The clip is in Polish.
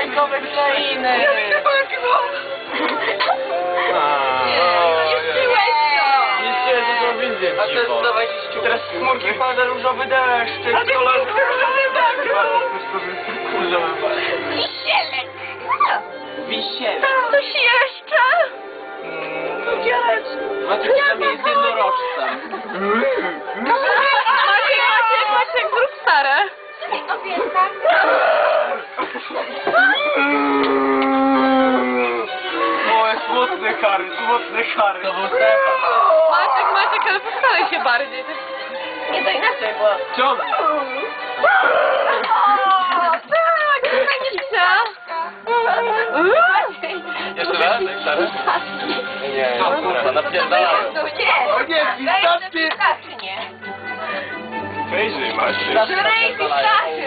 bajkowe krainy. No, A to jest dawaj się Teraz chmurki pada różowy deszcz, to jest kolor... Różowy bagru! Wisielek! Wisielek! Coś jeszcze? Dzielec! Maciek tam jest jednorożcem. Maciek, Maciek, Maciek, zrób starę. Obiecam. Moje smutne kary, smutne kary. To był. Maciek, Maciek, ale postaraj się bardziej. Nie, to inaczej było. Tak, Kisia. Jeszcze raz, tak stary? Nie, kurwa, napierdalałem. Nie. O nie, nie. Wyjrzyj, Maciek. Żryj pistacki.